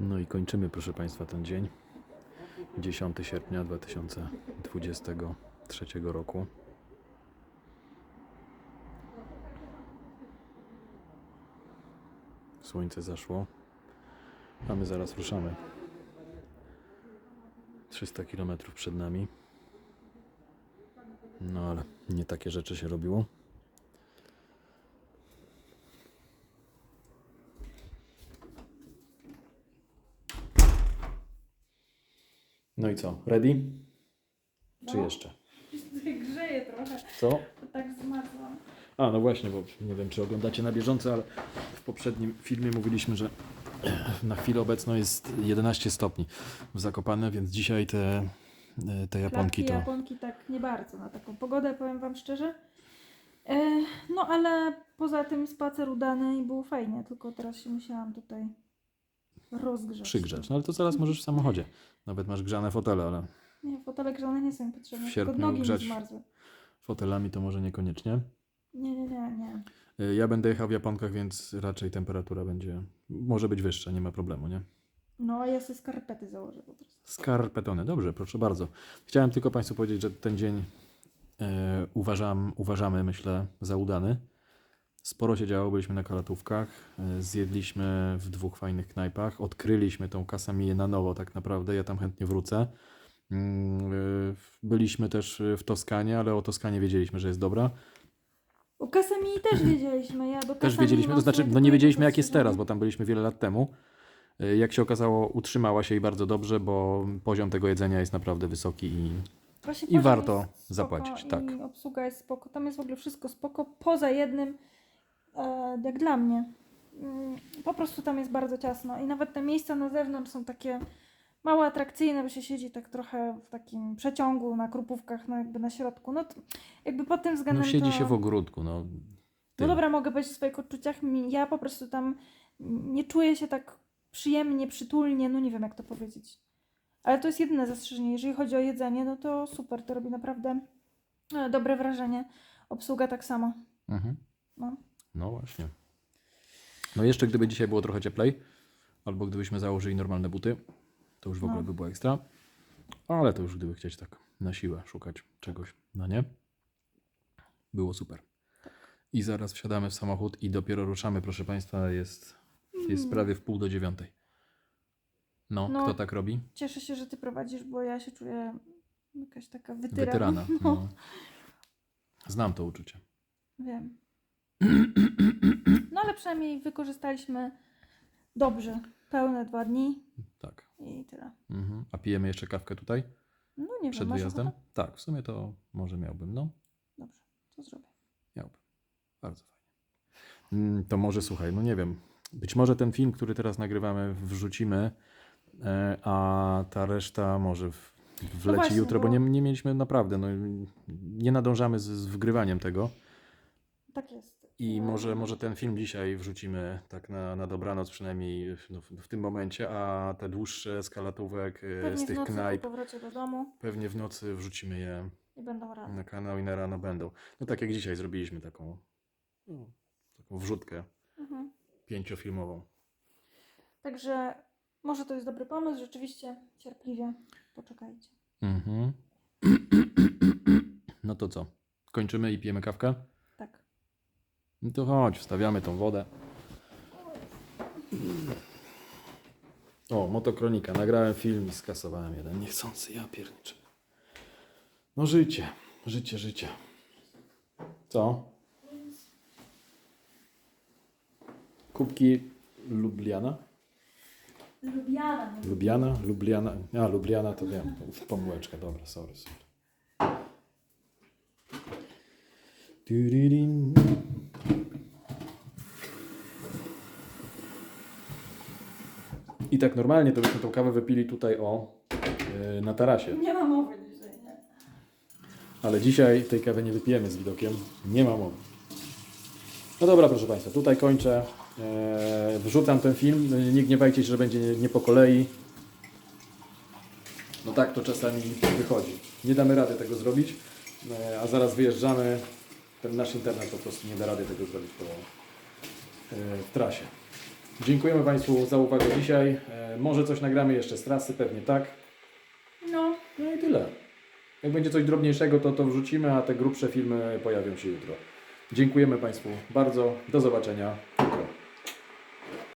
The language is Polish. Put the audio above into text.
No i kończymy, proszę Państwa, ten dzień. 10 sierpnia 2023 roku. Słońce zaszło, a my zaraz ruszamy. 300 km przed nami. No ale nie takie rzeczy się robiło. No i co? Ready? Czy No. jeszcze? Grzeje trochę, Co? to tak zmarzłam. A, no właśnie, bo nie wiem, czy oglądacie na bieżąco, ale w poprzednim filmie mówiliśmy, że na chwilę obecną jest 11 stopni w Zakopane, więc dzisiaj te, te Japonki Klatki to... Japonki tak nie bardzo na taką pogodę, powiem Wam szczerze. E, no ale poza tym spacer udany i było fajnie, tylko teraz się musiałam tutaj rozgrzać. Przygrzać. No ale to zaraz możesz w samochodzie. Nawet masz grzane fotele, ale Nie, fotele grzane nie są potrzebne, W tylko sierpniu nogi grzać- mi zmarzły. fotelami to może niekoniecznie. Nie, nie, nie, nie. Y, Ja będę jechał w Japonkach, więc raczej temperatura będzie, może być wyższa, nie ma problemu, nie? No a ja sobie skarpety założę po prostu. Skarpetony, dobrze, proszę bardzo. Chciałem tylko Państwu powiedzieć, że ten dzień e, uważam, uważamy, myślę, za udany. Sporo się działo, byliśmy na kalatówkach, e, zjedliśmy w dwóch fajnych knajpach, odkryliśmy tą kasamiję na nowo tak naprawdę, ja tam chętnie wrócę. Mm, e, Byliśmy też w Toskanie, ale o Toskanie wiedzieliśmy, że jest dobra. O Kasamii też wiedzieliśmy. Ja do Też Kasamii wiedzieliśmy, to znaczy, no nie wiedzieliśmy jak jest teraz, bo tam byliśmy wiele lat temu. E, Jak się okazało, utrzymała się i bardzo dobrze, bo poziom tego jedzenia jest naprawdę wysoki i Właśnie I warto spoko zapłacić, tak. Obsługa jest spoko. Tam jest w ogóle wszystko spoko, poza jednym, e, jak dla mnie. Mm, Po prostu tam jest bardzo ciasno i nawet te miejsca na zewnątrz są takie mało atrakcyjne, bo się siedzi tak trochę w takim przeciągu na krupówkach, no jakby na środku. No jakby pod tym no, względem siedzi to... się w ogródku. No, No dobra, mogę powiedzieć o swoich odczuciach. Ja po prostu tam nie czuję się tak przyjemnie, przytulnie, no nie wiem jak to powiedzieć. Ale to jest jedyne zastrzeżenie. Jeżeli chodzi o jedzenie, no to super, to robi naprawdę e, dobre wrażenie. Obsługa tak samo. Mhm. No. No właśnie. No jeszcze gdyby dzisiaj było trochę cieplej, albo gdybyśmy założyli normalne buty, to już w ogóle No. by było ekstra. Ale to już gdyby chcieć tak na siłę szukać czegoś, no nie? Było super. I zaraz wsiadamy w samochód i dopiero ruszamy, proszę Państwa, jest, jest Mm. prawie w pół do dziewiątej. No, No. kto tak robi? Cieszę się, że ty prowadzisz, bo ja się czuję jakaś taka wytyrana. Weterana. No, No. Znam to uczucie. wiem. Przynajmniej wykorzystaliśmy dobrze. Pełne dwa dni Tak. i tyle. Mhm. A pijemy jeszcze kawkę tutaj No nie przed wiem, wyjazdem? ochotę? Tak, w sumie to może miałbym. No, Dobrze, to zrobię. miałbym. Bardzo fajnie. Mm, To może słuchaj, no nie wiem. Być może ten film, który teraz nagrywamy, wrzucimy, e, a ta reszta może w, wleci No właśnie, jutro, bo bo- nie, nie mieliśmy naprawdę, no, nie nadążamy z, z wgrywaniem tego. Tak jest. I może, może ten film dzisiaj wrzucimy tak na, na dobranoc przynajmniej no, w, w tym momencie, a te dłuższe z kalatówek, e, Pewnie z w tych nocy knajp, po powrocie do domu pewnie w nocy wrzucimy je i będą rady. na kanał i na rano będą. No tak jak dzisiaj zrobiliśmy taką, no, taką wrzutkę Mhm. pięciofilmową. Także może to jest dobry pomysł, rzeczywiście cierpliwie poczekajcie. Mhm. No to co? Kończymy i pijemy kawkę? No to chodź, wstawiamy tą wodę. O, motokronika. Nagrałem film i skasowałem jeden. Niechcący, ja pierniczę. No życie, życie, życie. Co? Kubki Lubliana? Lubiana. Lubiana? Lubliana? A, Lubliana to wiem. Pomyłeczka, dobra, sorry, sorry. I tak normalnie to byśmy tą kawę wypili tutaj o yy, na tarasie. Nie ma mowy dzisiaj, nie? Ale dzisiaj tej kawy nie wypijemy z widokiem. Nie ma mowy. No dobra, proszę Państwa, tutaj kończę. Eee, wrzucam ten film. E, Nie gniewajcie się, że będzie nie, nie po kolei. No tak to czasami wychodzi. Nie damy rady tego zrobić, e, a zaraz wyjeżdżamy. Ten nasz internet po prostu nie da rady tego zrobić po, e, w trasie. Dziękujemy Państwu za uwagę dzisiaj. E, może coś nagramy jeszcze z trasy, pewnie tak. No, No i tyle. Jak będzie coś drobniejszego, to to wrzucimy, a te grubsze filmy pojawią się jutro. Dziękujemy Państwu bardzo. Do zobaczenia.